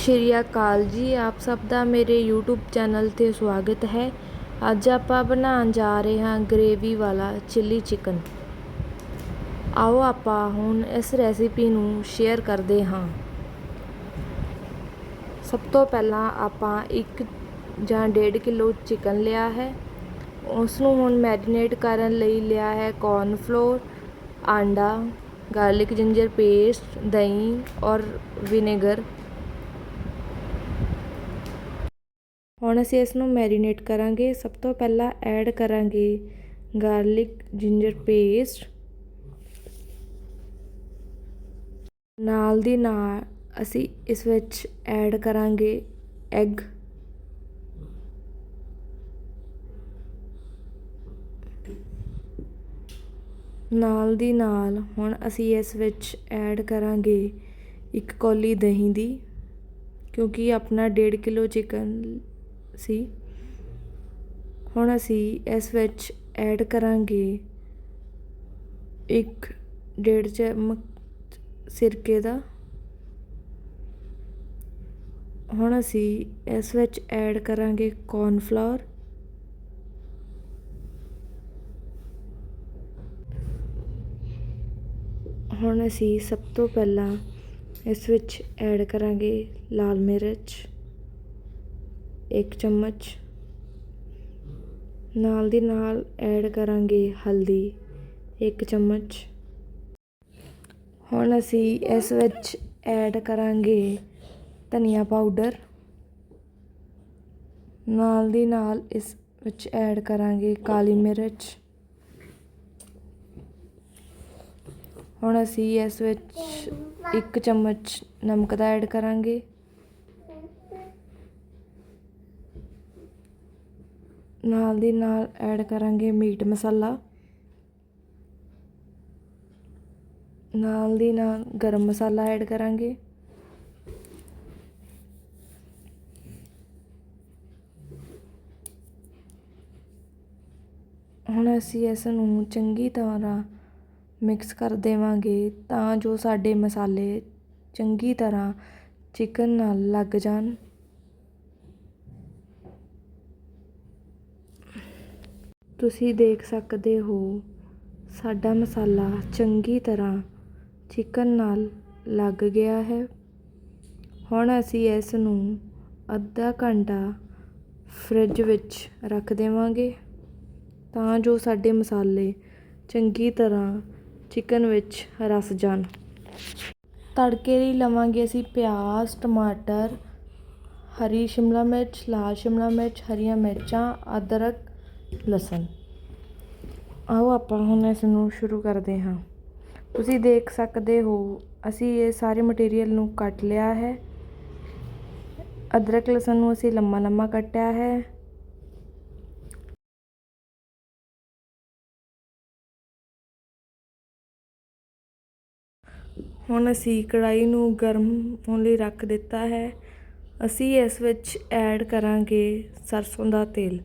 ਸ਼੍ਰੀ ਅਕਾਲ ਜੀ, ਆਪ ਸਭ ਦਾ ਮੇਰੇ YouTube ਚੈਨਲ 'ਤੇ ਸਵਾਗਤ ਹੈ। ਅੱਜ ਆਪਾਂ ਬਣਾਉਣ ਜਾ ਰਹੇ ਹਾਂ ਗ੍ਰੇਵੀ ਵਾਲਾ ਚਿੱਲੀ ਚਿਕਨ ਆਓ ਆਪਾਂ ਹੁਣ ਇਸ ਰੈਸਿਪੀ ਨੂੰ ਸ਼ੇਅਰ ਕਰਦੇ ਹਾਂ। ਸਭ ਤੋਂ ਪਹਿਲਾਂ ਆਪਾਂ ਇੱਕ ਜਾਂ ਡੇਢ ਕਿਲੋ ਚਿਕਨ ਲਿਆ ਹੈ। ਉਸ ਨੂੰ ਹੁਣ ਮੈਰੀਨੇਟ ਕਰਨ ਲਈ ਲਿਆ ਹੈ ਕੌਰਨ ਫਲੋਰ ਆਂਡਾ ਗਾਰਲਿਕ ਜਿੰਜਰ ਪੇਸਟ ਦਹੀਂ ਔਰ ਵਿਨੇਗਰ ਹੁਣ ਅਸੀਂ ਇਸ ਨੂੰ ਮੈਰੀਨੇਟ ਕਰਾਂਗੇ। ਸਭ ਤੋਂ ਪਹਿਲਾਂ ਐਡ ਕਰਾਂਗੇ ਗਾਰਲਿਕ ਜਿੰਜਰ ਪੇਸਟ। ਨਾਲ ਦੀ ਨਾਲ ਅਸੀਂ ਇਸ ਵਿੱਚ ਐਡ ਕਰਾਂਗੇ ਐਗ। ਨਾਲ ਦੀ ਨਾਲ ਹੁਣ ਅਸੀਂ ਇਸ ਵਿੱਚ ਐਡ ਕਰਾਂਗੇ ਇੱਕ ਕੌਲੀ ਦਹੀਂ ਦੀ, ਕਿਉਂਕਿ ਆਪਣਾ 1.5 ਕਿਲੋ ਚਿਕਨ ਸੀ। ਹੁਣ ਅਸੀਂ ਇਸ ਵਿੱਚ ਐਡ ਕਰਾਂਗੇ ਇੱਕ ਡੇਢ ਚਮਚ ਸਿਰਕੇ ਦਾ। ਹੁਣ ਅਸੀਂ ਇਸ ਵਿੱਚ ਐਡ ਕਰਾਂਗੇ ਕੌਰਨਫਲਾਵਰ ਹੁਣ ਅਸੀਂ ਸਭ ਤੋਂ ਪਹਿਲਾਂ ਇਸ ਵਿੱਚ ਐਡ ਕਰਾਂਗੇ ਲਾਲ ਮਿਰਚ। ਇੱਕ ਚਮਚ ਨਾਲ ਦੀ ਨਾਲ ਐਡ ਕਰਾਂਗੇ ਹਲਦੀ, ਇੱਕ ਚਮਚ। ਹੁਣ ਅਸੀਂ ਇਸ ਵਿੱਚ ਐਡ ਕਰਾਂਗੇ ਧਨੀਆ ਪਾਊਡਰ। ਨਾਲ ਦੀ ਨਾਲ ਇਸ ਵਿੱਚ ਐਡ ਕਰਾਂਗੇ ਕਾਲੀ ਮਿਰਚ। ਹੁਣ ਅਸੀਂ ਇਸ ਵਿੱਚ ਇੱਕ ਚਮਚ ਨਮਕ ਦਾ ਐਡ ਕਰਾਂਗੇ। ਨਾਲ ਦੀ ਨਾਲ ਐਡ ਕਰਾਂਗੇ ਮੀਟ ਮਸਾਲਾ। ਨਾਲ ਦੀ ਨਾਲ ਗਰਮ ਮਸਾਲਾ ਐਡ ਕਰਾਂਗੇ। ਹੁਣ ਅਸੀਂ ਇਸ ਨੂੰ ਚੰਗੀ ਤਰ੍ਹਾਂ ਮਿਕਸ ਕਰ ਦੇਵਾਂਗੇ ਤਾਂ ਜੋ ਸਾਡੇ ਮਸਾਲੇ ਚੰਗੀ ਤਰ੍ਹਾਂ ਚਿਕਨ ਨਾਲ ਲੱਗ ਜਾਣ। ਤੁਸੀਂ ਦੇਖ ਸਕਦੇ ਹੋ, ਸਾਡਾ ਮਸਾਲਾ ਚੰਗੀ ਤਰ੍ਹਾਂ ਚਿਕਨ ਨਾਲ ਲੱਗ ਗਿਆ ਹੈ। ਹੁਣ ਅਸੀਂ ਇਸ ਨੂੰ ਅੱਧਾ ਘੰਟਾ ਫਰਿੱਜ ਵਿੱਚ ਰੱਖ ਦੇਵਾਂਗੇ ਤਾਂ ਜੋ ਸਾਡੇ ਮਸਾਲੇ ਚੰਗੀ ਤਰ੍ਹਾਂ ਚਿਕਨ ਵਿੱਚ ਰਸ ਜਾਣ। ਤੜਕੇ ਲਈ ਲਵਾਂਗੇ ਅਸੀਂ ਪਿਆਜ਼, ਟਮਾਟਰ, ਹਰੀ ਸ਼ਿਮਲਾ ਮਿਰਚ, ਲਾਲ ਸ਼ਿਮਲਾ ਮਿਰਚ, ਹਰੀਆਂ ਮਿਰਚਾਂ, ਅਦਰਕ ਲਸਣ। ਆਓ ਆਪਾਂ ਹੁਣ ਇਸ ਨੂੰ ਸ਼ੁਰੂ ਕਰਦੇ ਹਾਂ। ਤੁਸੀਂ ਦੇਖ ਸਕਦੇ ਹੋ, ਅਸੀਂ ਇਹ ਸਾਰੇ ਮਟੀਰੀਅਲ ਨੂੰ ਕੱਟ ਲਿਆ ਹੈ। ਅਦਰਕ ਲਸਣ ਨੂੰ ਅਸੀਂ ਲੰਮਾ ਲੰਮਾ ਕੱਟਿਆ ਹੈ। ਹੁਣ ਅਸੀਂ ਕੜਾਈ ਨੂੰ ਗਰਮ ਹੋਣ ਲਈ ਰੱਖ ਦਿੱਤਾ ਹੈ। ਅਸੀਂ ਇਸ ਵਿੱਚ ਐਡ ਕਰਾਂਗੇ ਸਰਸੋਂ ਦਾ ਤੇਲ।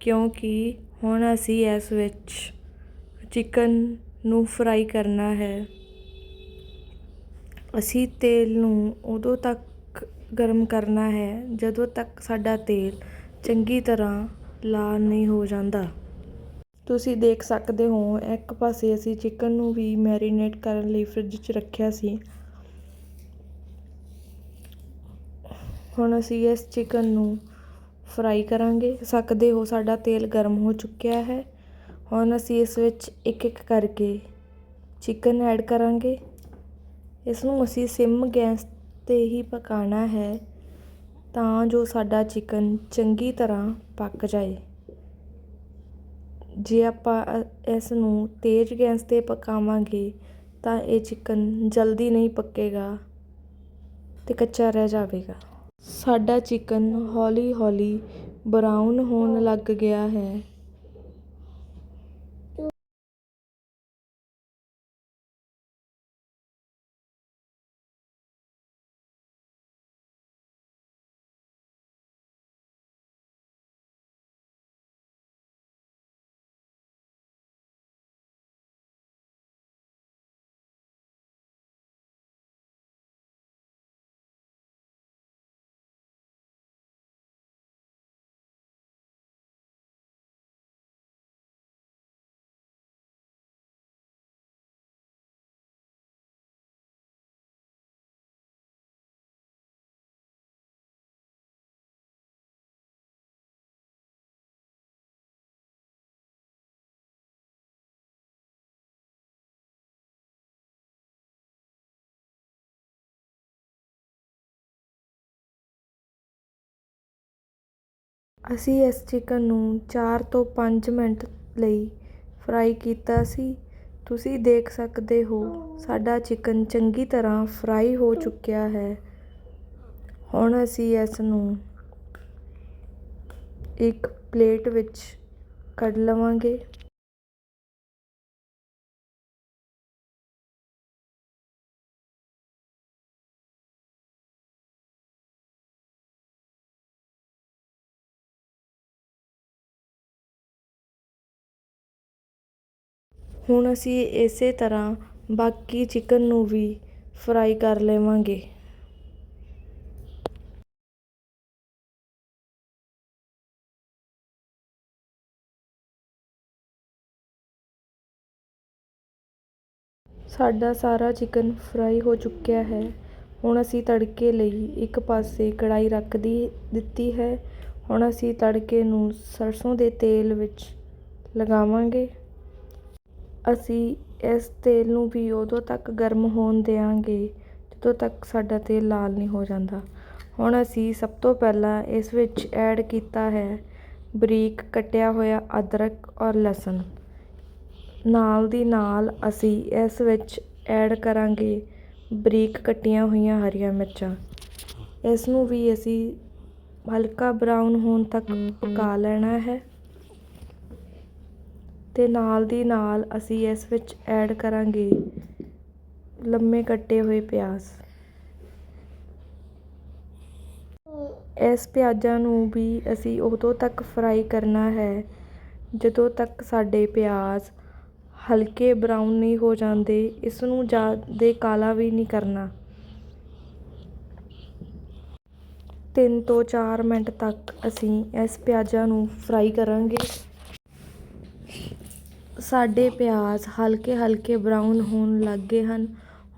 ਕਿਉਂਕਿ ਹੁਣ ਅਸੀਂ ਇਸ ਵਿੱਚ ਚਿਕਨ ਨੂੰ ਫਰਾਈ ਕਰਨਾ ਹੈ। ਅਸੀਂ ਤੇਲ ਨੂੰ ਉਦੋਂ ਤੱਕ ਗਰਮ ਕਰਨਾ ਹੈ ਜਦੋਂ ਤੱਕ ਸਾਡਾ ਤੇਲ ਚੰਗੀ ਤਰ੍ਹਾਂ ਲਾਲ ਨਹੀਂ ਹੋ ਜਾਂਦਾ। ਤੁਸੀਂ ਦੇਖ ਸਕਦੇ ਹੋ, ਇੱਕ ਪਾਸੇ ਅਸੀਂ ਚਿਕਨ ਨੂੰ ਵੀ ਮੈਰੀਨੇਟ ਕਰਨ ਲਈ ਫ੍ਰਿਜ 'ਚ ਰੱਖਿਆ ਸੀ। ਹੁਣ ਅਸੀਂ ਇਸ ਚਿਕਨ ਨੂੰ ਫਰਾਈ ਕਰਾਂਗੇ। ਸਕਦੇ ਹੋ, ਸਾਡਾ ਤੇਲ ਗਰਮ ਹੋ ਚੁੱਕਿਆ ਹੈ। ਹੁਣ ਅਸੀਂ ਇਸ ਵਿੱਚ ਇੱਕ ਇੱਕ ਕਰਕੇ ਚਿਕਨ ਐਡ ਕਰਾਂਗੇ। ਇਸ ਨੂੰ ਅਸੀਂ ਸਿਮ ਗੈਸ 'ਤੇ ਹੀ ਪਕਾਉਣਾ ਹੈ ਤਾਂ ਜੋ ਸਾਡਾ ਚਿਕਨ ਚੰਗੀ ਤਰ੍ਹਾਂ ਪੱਕ ਜਾਏ। ਜੇ ਆਪਾਂ ਇਸ ਨੂੰ ਤੇਜ਼ ਗੈਸ 'ਤੇ ਪਕਾਵਾਂਗੇ ਤਾਂ ਇਹ ਚਿਕਨ ਜਲਦੀ ਨਹੀਂ ਪੱਕੇਗਾ ਅਤੇ ਕੱਚਾ ਰਹਿ ਜਾਵੇਗਾ। ਸਾਡਾ ਚਿਕਨ ਹੌਲੀ ਹੌਲੀ ਬਰਾਊਨ ਹੋਣ ਲੱਗ ਗਿਆ ਹੈ। ਅਸੀਂ ਇਸ ਚਿਕਨ ਨੂੰ ਚਾਰ ਤੋਂ ਪੰਜ ਮਿੰਟ ਲਈ ਫਰਾਈ ਕੀਤਾ ਸੀ। ਤੁਸੀਂ ਦੇਖ ਸਕਦੇ ਹੋ, ਸਾਡਾ ਚਿਕਨ ਚੰਗੀ ਤਰ੍ਹਾਂ ਫਰਾਈ ਹੋ ਚੁੱਕਿਆ ਹੈ। ਹੁਣ ਅਸੀਂ ਇਸ ਨੂੰ ਇੱਕ ਪਲੇਟ ਵਿੱਚ ਕੱਢ ਲਵਾਂਗੇ। ਹੁਣ ਅਸੀਂ ਇਸੇ ਤਰ੍ਹਾਂ ਬਾਕੀ ਚਿਕਨ ਨੂੰ ਵੀ ਫਰਾਈ ਕਰ ਲਵਾਂਗੇ। ਸਾਡਾ ਸਾਰਾ ਚਿਕਨ ਫਰਾਈ ਹੋ ਚੁੱਕਿਆ ਹੈ। ਹੁਣ ਅਸੀਂ ਤੜਕੇ ਲਈ ਇੱਕ ਪਾਸੇ ਕੜਾਈ ਰੱਖ ਦੀ ਦਿੱਤੀ ਹੈ। ਹੁਣ ਅਸੀਂ ਤੜਕੇ ਨੂੰ ਸਰਸੋਂ ਦੇ ਤੇਲ ਵਿੱਚ ਲਗਾਵਾਂਗੇ। ਅਸੀਂ ਇਸ ਤੇਲ ਨੂੰ ਵੀ ਉਦੋਂ ਤੱਕ ਗਰਮ ਹੋਣ ਦਿਆਂਗੇ ਜਦੋਂ ਤੱਕ ਸਾਡਾ ਤੇਲ ਲਾਲ ਨਹੀਂ ਹੋ ਜਾਂਦਾ। ਹੁਣ ਅਸੀਂ ਸਭ ਤੋਂ ਪਹਿਲਾਂ ਇਸ ਵਿੱਚ ਐਡ ਕੀਤਾ ਹੈ ਬਰੀਕ ਕੱਟਿਆ ਹੋਇਆ ਅਦਰਕ ਔਰ ਲਸਣ। ਨਾਲ ਦੀ ਨਾਲ ਅਸੀਂ ਇਸ ਵਿੱਚ ਐਡ ਕਰਾਂਗੇ ਬਰੀਕ ਕੱਟੀਆਂ ਹੋਈਆਂ ਹਰੀਆਂ ਮਿਰਚਾਂ। ਇਸ ਨੂੰ ਵੀ ਅਸੀਂ ਹਲਕਾ ਬਰਾਊਨ ਹੋਣ ਤੱਕ ਪਕਾ ਲੈਣਾ ਹੈ। ਅਤੇ ਨਾਲ ਦੀ ਨਾਲ ਅਸੀਂ ਇਸ ਵਿੱਚ ਐਡ ਕਰਾਂਗੇ ਲੰਮੇ ਕੱਟੇ ਹੋਏ ਪਿਆਜ਼। ਇਸ ਪਿਆਜ਼ਾਂ ਨੂੰ ਵੀ ਅਸੀਂ ਉਦੋਂ ਤੱਕ ਫਰਾਈ ਕਰਨਾ ਹੈ ਜਦੋਂ ਤੱਕ ਸਾਡੇ ਪਿਆਜ਼ ਹਲਕੇ ਬਰਾਊਨ ਨਹੀਂ ਹੋ ਜਾਂਦੇ, ਇਸ ਨੂੰ ਜ਼ਿਆਦਾ ਕਾਲਾ ਵੀ ਨਹੀਂ ਕਰਨਾ। ਤਿੰਨ ਤੋਂ ਚਾਰ ਮਿੰਟ ਤੱਕ ਅਸੀਂ ਇਸ ਪਿਆਜ਼ਾਂ ਨੂੰ ਫਰਾਈ ਕਰਾਂਗੇ। ਸਾਡੇ ਪਿਆਜ਼ ਹਲਕੇ ਹਲਕੇ ਬਰਾਊਨ ਹੋਣ ਲੱਗ ਗਏ ਹਨ।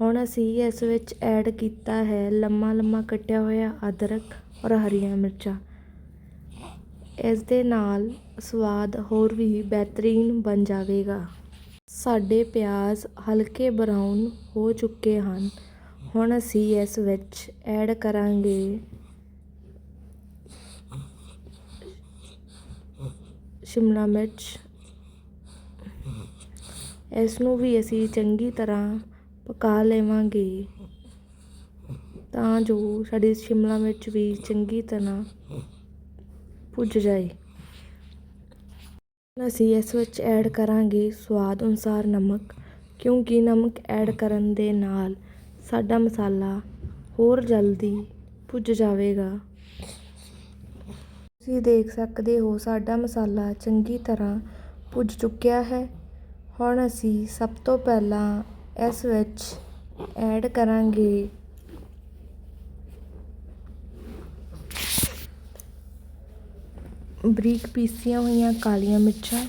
ਹੁਣ ਅਸੀਂ ਇਸ ਵਿੱਚ ਐਡ ਕੀਤਾ ਹੈ ਲੰਮਾ ਲੰਮਾ ਕੱਟਿਆ ਹੋਇਆ ਅਦਰਕ ਔਰ ਹਰੀਆਂ ਮਿਰਚਾਂ। ਇਸ ਦੇ ਨਾਲ ਸਵਾਦ ਹੋਰ ਵੀ ਬਿਹਤਰੀਨ ਬਣ ਜਾਵੇਗਾ। ਸਾਡੇ ਪਿਆਜ਼ ਹਲਕੇ ਬਰਾਊਨ ਹੋ ਚੁੱਕੇ ਹਨ। ਹੁਣ ਅਸੀਂ ਇਸ ਵਿੱਚ ਐਡ ਕਰਾਂਗੇ ਸ਼ਿਮਲਾ ਮਿਰਚ ਇਸ ਨੂੰ ਵੀ ਅਸੀਂ ਚੰਗੀ ਤਰ੍ਹਾਂ ਪਕਾ ਲਵਾਂਗੇ। ਤਾਂ ਜੋ ਸਾਡੀ ਸ਼ਿਮਲਾ ਮਿਰਚ ਵੀ ਚੰਗੀ ਤਰ੍ਹਾਂ ਭੁੱਜ ਜਾਏ। ਅਸੀਂ ਇਸ ਵਿੱਚ ਐਡ ਕਰਾਂਗੇ ਸਵਾਦ ਅਨੁਸਾਰ ਨਮਕ, ਕਿਉਂਕਿ ਨਮਕ ਐਡ ਕਰਨ ਦੇ ਨਾਲ ਸਾਡਾ ਮਸਾਲਾ ਹੋਰ ਜਲਦੀ ਭੁੱਜ ਜਾਵੇਗਾ। ਤੁਸੀਂ ਦੇਖ ਸਕਦੇ ਹੋ ਸਾਡਾ ਮਸਾਲਾ ਚੰਗੀ ਤਰ੍ਹਾਂ ਭੁੱਜ ਚੁੱਕਿਆ ਹੈ। ਹੁਣ ਅਸੀਂ ਸਭ ਤੋਂ ਪਹਿਲਾਂ ਇਸ ਵਿੱਚ ਐਡ ਕਰਾਂਗੇ ਬਰੀਕ ਪੀਸੀਆਂ ਹੋਈਆਂ ਕਾਲੀਆਂ ਮਿਰਚਾਂ।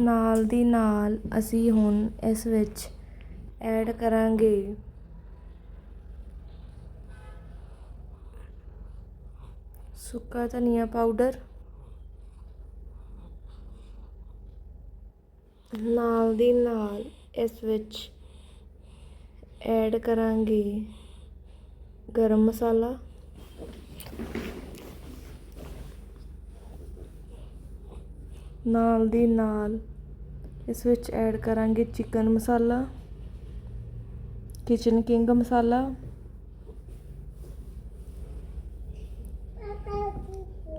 ਨਾਲ ਦੀ ਨਾਲ ਅਸੀਂ ਹੁਣ ਇਸ ਵਿੱਚ ਐਡ ਕਰਾਂਗੇ ਸੁੱਕਾ ਧਨੀਆ ਪਾਊਡਰ, ਨਾਲ ਦੀ ਨਾਲ ਇਸ ਵਿੱਚ ਐਡ ਕਰਾਂਗੇ ਗਰਮ ਮਸਾਲਾ। ਨਾਲ ਦੀ ਨਾਲ ਇਸ ਵਿੱਚ ਐਡ ਕਰਾਂਗੇ ਚਿਕਨ ਮਸਾਲਾ, ਕਿਚਨ ਕਿੰਗ ਮਸਾਲਾ।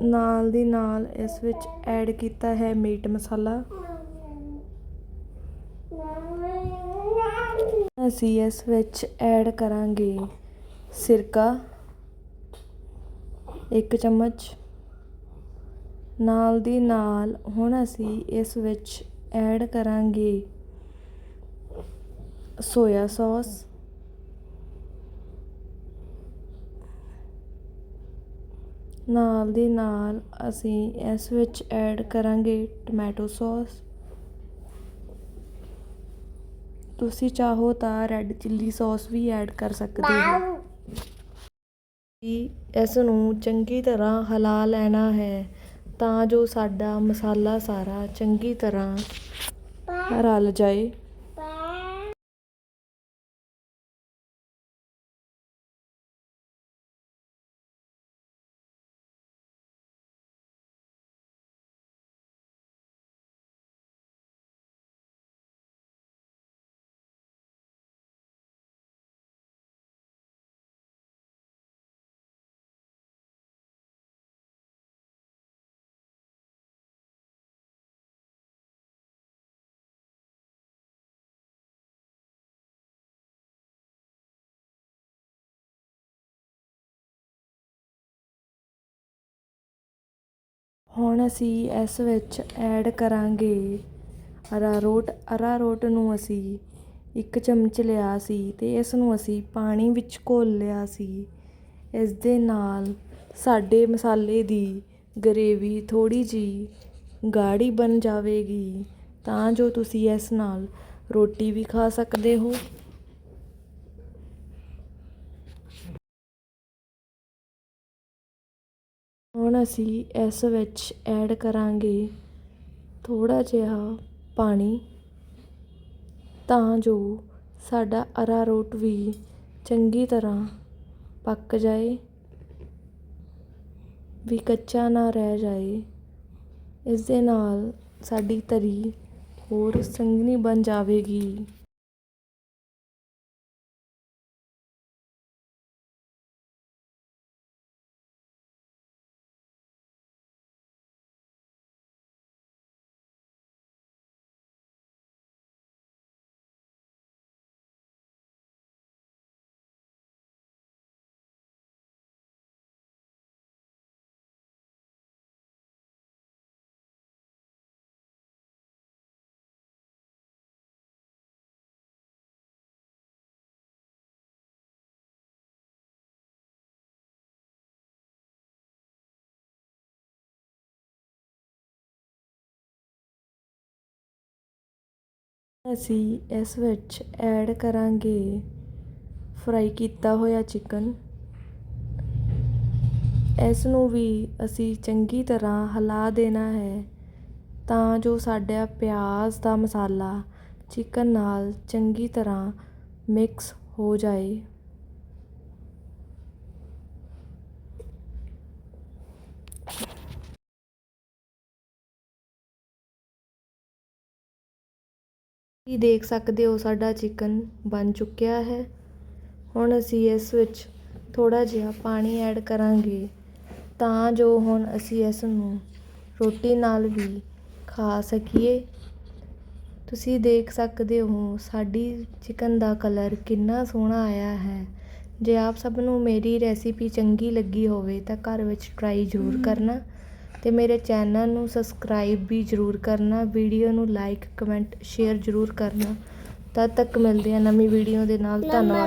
ਨਾਲ ਦੀ ਨਾਲ ਇਸ ਵਿੱਚ ਐਡ ਕੀਤਾ ਹੈ ਮੀਟ ਮਸਾਲਾ। ਅਸੀਂ ਇਸ ਵਿੱਚ ਐਡ ਕਰਾਂਗੇ ਸਿਰਕਾ, ਇੱਕ ਚਮਚ। ਨਾਲ ਦੀ ਨਾਲ ਹੁਣ ਅਸੀਂ ਇਸ ਵਿੱਚ ਐਡ ਕਰਾਂਗੇ ਸੋਇਆ ਸੌਸ ਨਾਲ ਦੀ ਨਾਲ ਅਸੀਂ ਇਸ ਵਿੱਚ ਐਡ ਕਰਾਂਗੇ ਟੋਮੈਟੋ ਸੌਸ ਤੁਸੀਂ ਚਾਹੋ ਤਾਂ ਰੈੱਡ ਚਿੱਲੀ ਸੌਸ ਵੀ ਐਡ ਕਰ ਸਕਦੇ ਹੋ। ਇਸ ਨੂੰ ਚੰਗੀ ਤਰ੍ਹਾਂ ਹਿਲਾ ਲੈਣਾ ਹੈ ਤਾਂ ਜੋ ਸਾਡਾ ਮਸਾਲਾ ਸਾਰਾ ਚੰਗੀ ਤਰ੍ਹਾਂ ਰਲ ਜਾਏ। ਹੁਣ ਅਸੀਂ ਇਸ ਵਿੱਚ ਐਡ ਕਰਾਂਗੇ ਅਰਾਰੋਟ ਅਰਾਰੋਟ ਨੂੰ ਅਸੀਂ ਇੱਕ ਚਮਚ ਲਿਆ ਸੀ ਅਤੇ ਇਸ ਨੂੰ ਅਸੀਂ ਪਾਣੀ ਵਿੱਚ ਘੋਲ ਲਿਆ ਸੀ। ਇਸ ਦੇ ਨਾਲ ਸਾਡੇ ਮਸਾਲੇ ਦੀ ਗਰੇਵੀ ਥੋੜ੍ਹੀ ਜਿਹੀ ਗਾੜੀ ਬਣ ਜਾਵੇਗੀ। ਤਾਂ ਜੋ ਤੁਸੀਂ ਇਸ ਨਾਲ ਰੋਟੀ ਵੀ ਖਾ ਸਕਦੇ ਹੋ। ਹੁਣ ਅਸੀਂ ਇਸ ਵਿੱਚ ਐਡ ਕਰਾਂਗੇ ਥੋੜ੍ਹਾ ਜਿਹਾ ਪਾਣੀ, ਤਾਂ ਜੋ ਸਾਡਾ ਅਰਾਰੋਟ ਵੀ ਚੰਗੀ ਤਰ੍ਹਾਂ ਪੱਕ ਜਾਏ, ਵੀ ਕੱਚਾ ਨਾ ਰਹਿ ਜਾਏ। ਇਸ ਦੇ ਨਾਲ ਸਾਡੀ ਤਰੀ ਹੋਰ ਸੰਘਣੀ ਬਣ ਜਾਵੇਗੀ। ਅਸੀਂ ਇਸ ਵਿੱਚ ਐਡ ਕਰਾਂਗੇ ਫਰਾਈ ਕੀਤਾ ਹੋਇਆ ਚਿਕਨ ਇਸ ਨੂੰ ਵੀ ਅਸੀਂ ਚੰਗੀ ਤਰ੍ਹਾਂ ਹਿਲਾ ਦੇਣਾ ਹੈ ਤਾਂ ਜੋ ਸਾਡਾ ਪਿਆਜ਼ ਦਾ ਮਸਾਲਾ ਚਿਕਨ ਨਾਲ ਚੰਗੀ ਤਰ੍ਹਾਂ ਮਿਕਸ ਹੋ ਜਾਏ। ਤੁਸੀਂ ਦੇਖ ਸਕਦੇ ਹੋ? ਸਾਡਾ ਚਿਕਨ ਬਣ ਚੁੱਕਿਆ ਹੈ। ਹੁਣ ਅਸੀਂ ਇਸ ਵਿੱਚ ਥੋੜ੍ਹਾ ਜਿਹਾ ਪਾਣੀ ਐਡ ਕਰਾਂਗੇ ਤਾਂ ਜੋ ਹੁਣ ਅਸੀਂ ਇਸ ਨੂੰ ਰੋਟੀ ਨਾਲ ਵੀ ਖਾ ਸਕੀਏ। ਤੁਸੀਂ ਦੇਖ ਸਕਦੇ ਹੋ, ਸਾਡੀ ਚਿਕਨ ਦਾ ਕਲਰ ਕਿੰਨਾ ਸੋਹਣਾ ਆਇਆ ਹੈ। ਜੇ ਆਪ ਸਭ ਨੂੰ ਮੇਰੀ ਰੈਸਿਪੀ ਚੰਗੀ ਲੱਗੀ ਹੋਵੇ ਤਾਂ ਘਰ ਵਿੱਚ ਟਰਾਈ ਜ਼ਰੂਰ ਕਰਨਾ। ਅਤੇ ਮੇਰੇ ਚੈਨਲ ਨੂੰ ਸਬਸਕ੍ਰਾਈਬ ਵੀ ਜ਼ਰੂਰ ਕਰਨਾ ਵੀਡੀਓ ਨੂੰ ਲਾਈਕ ਕਮੈਂਟ ਸ਼ੇਅਰ ਜ਼ਰੂਰ ਕਰਨਾ। ਤਦ ਤੱਕ ਮਿਲਦੇ ਹਾਂ ਨਵੀਂ ਵੀਡੀਓ ਦੇ ਨਾਲ। ਧੰਨਵਾਦ।